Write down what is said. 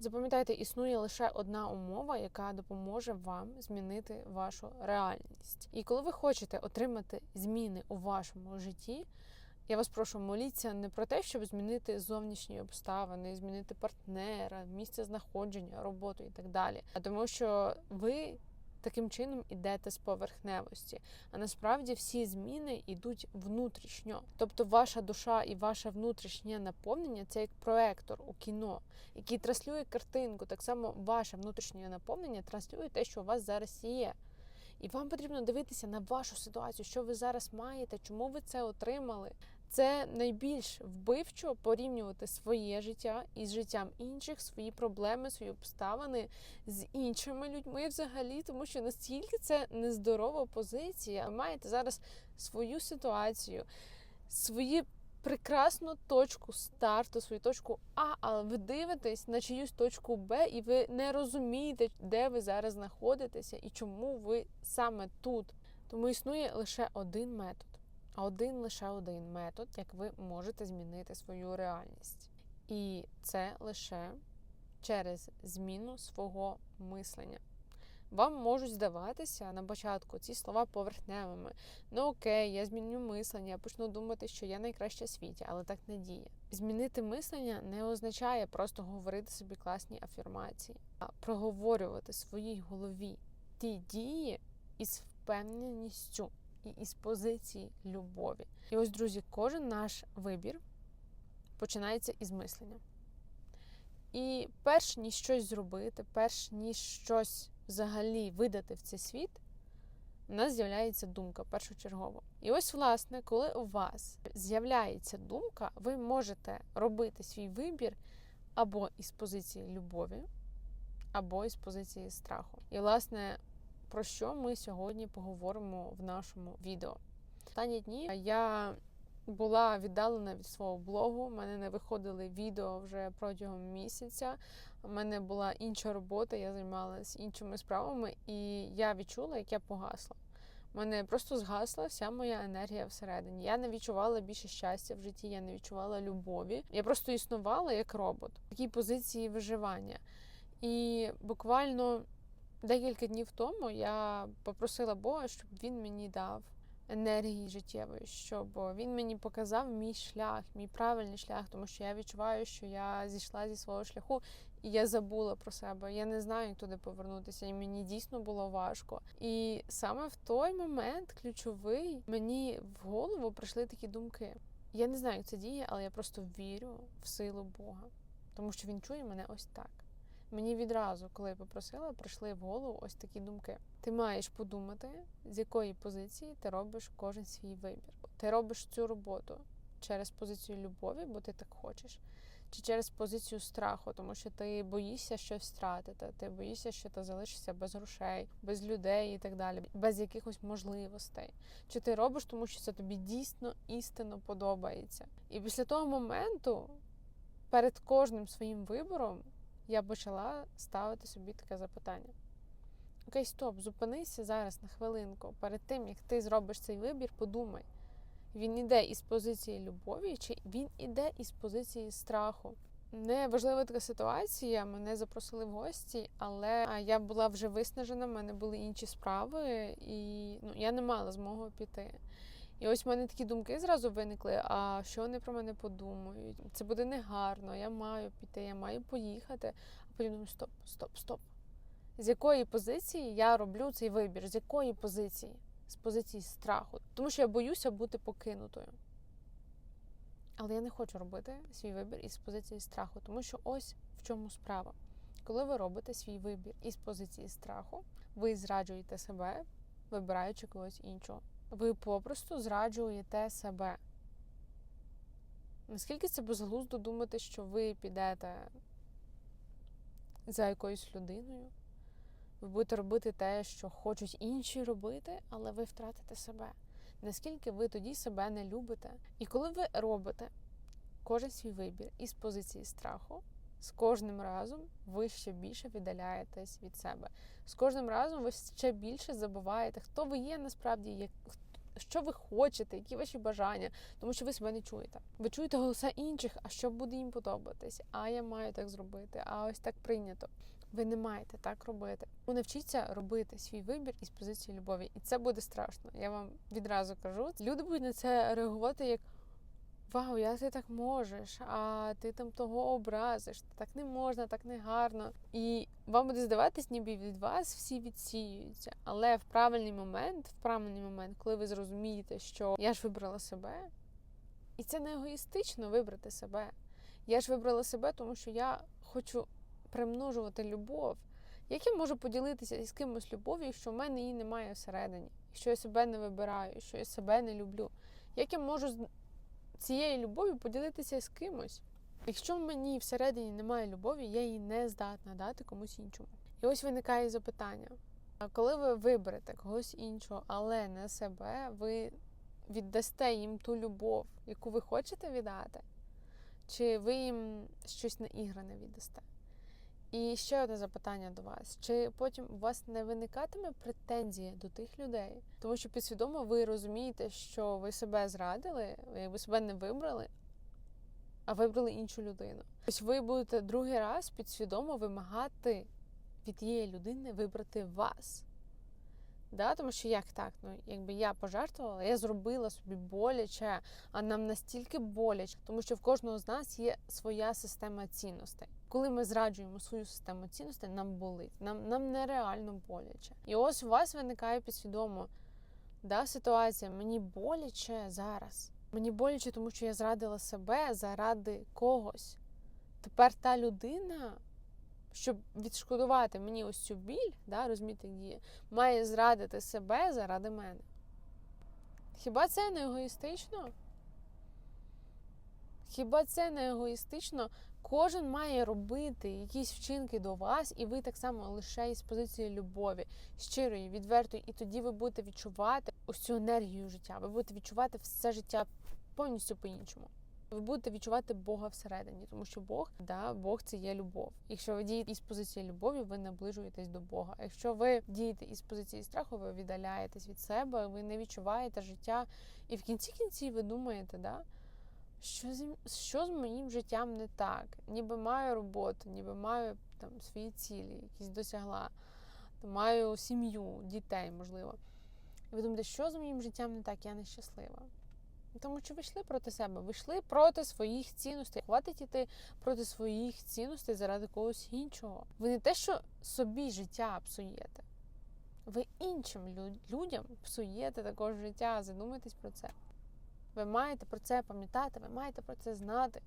Запам'ятайте, існує лише одна умова, яка допоможе вам змінити вашу реальність. І коли ви хочете отримати зміни у вашому житті, я вас прошу, моліться не про те, щоб змінити зовнішні обставини, змінити партнера, місце знаходження, роботу і так далі. А тому, що ви таким чином ідете з поверхневості. А насправді всі зміни йдуть внутрішньо. Тобто, ваша душа і ваше внутрішнє наповнення це як проектор у кіно, який транслює картинку. Так само ваше внутрішнє наповнення транслює те, що у вас зараз є. І вам потрібно дивитися на вашу ситуацію, що ви зараз маєте, чому ви це отримали. Це найбільш вбивчо порівнювати своє життя із життям інших, свої проблеми, свої обставини з іншими людьми взагалі, тому що настільки це нездорова позиція. Ви маєте зараз свою ситуацію, свої прекрасну точку старту, свою точку А, але ви дивитесь на чиюсь точку Б, і ви не розумієте, де ви зараз знаходитеся і чому ви саме тут. Тому існує лише один метод, а один лише один метод, як ви можете змінити свою реальність. І це лише через зміну свого мислення. Вам можуть здаватися на початку ці слова поверхневими. Ну окей, я зміню мислення, я почну думати, що я найкраща в світі, але так не діє. Змінити мислення не означає просто говорити собі класні афірмації, а проговорювати в своїй голові ті дії із впевненістю і із позиції любові. І ось, друзі, кожен наш вибір починається із мислення. І перш ніж щось зробити, перш ніж щось взагалі видати в цей світ, у нас з'являється думка першочергово. І ось, власне, коли у вас з'являється думка, ви можете робити свій вибір або із позиції любові, або із позиції страху. І, власне, про що ми сьогодні поговоримо в нашому відео. Останні дні я була віддалена від свого блогу. У мене не виходили відео вже протягом місяця. У мене була інша робота, я займалася іншими справами, і я відчула, як я погасла. У мене просто згасла вся моя енергія всередині. Я не відчувала більше щастя в житті, я не відчувала любові. Я просто існувала як робот в такій позиції виживання. І буквально декілька днів тому я попросила Бога, щоб він мені дав енергії життєвої, щоб він мені показав мій шлях, мій правильний шлях, тому що я відчуваю, що я зійшла зі свого шляху і я забула про себе. Я не знаю, як туди повернутися, і мені дійсно було важко. І саме в той момент, ключовий, мені в голову прийшли такі думки. Я не знаю, як це діє, але я просто вірю в силу Бога, тому що він чує мене ось так. Мені відразу, коли я попросила, прийшли в голову ось такі думки. Ти маєш подумати, з якої позиції ти робиш кожен свій вибір. Ти робиш цю роботу через позицію любові, бо ти так хочеш, чи через позицію страху, тому що ти боїшся щось втратити, ти боїшся, що ти залишишся без грошей, без людей і так далі, без якихось можливостей. Чи ти робиш, тому що це тобі дійсно істинно подобається. І після того моменту, перед кожним своїм вибором я почала ставити собі таке запитання. Окей, стоп, зупинися зараз на хвилинку. Перед тим, як ти зробиш цей вибір, подумай, він іде із позиції любові, чи він іде із позиції страху. Не важлива така ситуація, мене запросили в гості, але я була вже виснажена, в мене були інші справи, і ну, я не мала змоги піти. І ось в мене такі думки зразу виникли: а що вони про мене подумають? Це буде негарно, я маю піти, я маю поїхати. А потім думаю, стоп, стоп, стоп. З якої позиції я роблю цей вибір? З якої позиції? З позиції страху. Тому що я боюся бути покинутою. Але я не хочу робити свій вибір із позиції страху, тому що ось в чому справа. Коли ви робите свій вибір із позиції страху, ви зраджуєте себе, вибираючи когось іншого ви попросту зраджуєте себе. Наскільки це безглуздо думати, що ви підете за якоюсь людиною, ви будете робити те, що хочуть інші робити, але ви втратите себе. Наскільки ви тоді себе не любите? І коли ви робите кожен свій вибір із позиції страху, з кожним разом ви ще більше віддаляєтесь від себе. З кожним разом ви ще більше забуваєте, хто ви є насправді, як, що ви хочете, які ваші бажання, тому що ви себе не чуєте. Ви чуєте голоса інших, а що буде їм подобатись? А я маю так зробити, а ось так прийнято. Ви не маєте так робити. Ви навчіться робити свій вибір із позиції любові, і це буде страшно. Я вам відразу кажу. Люди будуть на це реагувати як. Вау, як ти так можеш, а ти там того образиш, так не можна, так не гарно. І вам буде здаватись, ніби від вас всі відсіюються. Але в правильний момент, в правильний момент, коли ви зрозумієте, що я ж вибрала себе, і це не егоїстично вибрати себе. Я ж вибрала себе, тому що я хочу примножувати любов. Як я можу поділитися із кимось любов'ю, якщо в мене її немає всередині, якщо я себе не вибираю, якщо я себе не люблю? Як я можу цією любов'ю поділитися з кимось? Якщо в мені всередині немає любові, я її не здатна дати комусь іншому. І ось виникає запитання: коли ви виберете когось іншого, але не себе, ви віддасте їм ту любов, яку ви хочете віддати, чи ви їм щось наігране віддасте? І ще одне запитання до вас: чи потім у вас не виникатиме претензія до тих людей? Тому що підсвідомо ви розумієте, що ви себе зрадили, ви себе не вибрали, а вибрали іншу людину. Ось ви будете другий раз підсвідомо вимагати від тієї людини вибрати вас. Да? Тому що як так? Ну, якби я пожертвувала, я зробила собі боляче, а нам настільки боляче, тому що в кожного з нас є своя система цінностей. Коли ми зраджуємо свою систему цінностей, нам болить, нам, нам нереально боляче. І ось у вас виникає підсвідомо да, ситуація. Мені боляче зараз. Мені боляче, тому що я зрадила себе заради когось. Тепер та людина, щоб відшкодувати мені ось цю біль, да, розумієте, як діє, має зрадити себе заради мене. Хіба це не егоїстично? Хіба це не егоїстично? Кожен має робити якісь вчинки до вас, і ви так само лише із позиції любові, щирої, відвертої, і тоді ви будете відчувати ось цю енергію життя. Ви будете відчувати все життя повністю по-іншому. Ви будете відчувати Бога всередині, тому що Бог, да, Бог це є любов. Якщо ви дієте із позиції любові, ви наближуєтесь до Бога. Якщо ви дієте із позиції страху, ви віддаляєтесь від себе, ви не відчуваєте життя. І в кінці кінці ви думаєте, да, що з, що з моїм життям не так? Ніби маю роботу, ніби маю там свої цілі, якісь досягла, маю сім'ю, дітей, можливо. І ви думаєте, що з моїм життям не так, я нещаслива. Тому що ви йшли проти себе, ви йшли проти своїх цінностей. Хватить іти проти своїх цінностей заради когось іншого. Ви не те, що собі життя псуєте, ви іншим людям псуєте також життя. Задумайтесь про це. Ви маєте про це пам'ятати, ви маєте про це знати.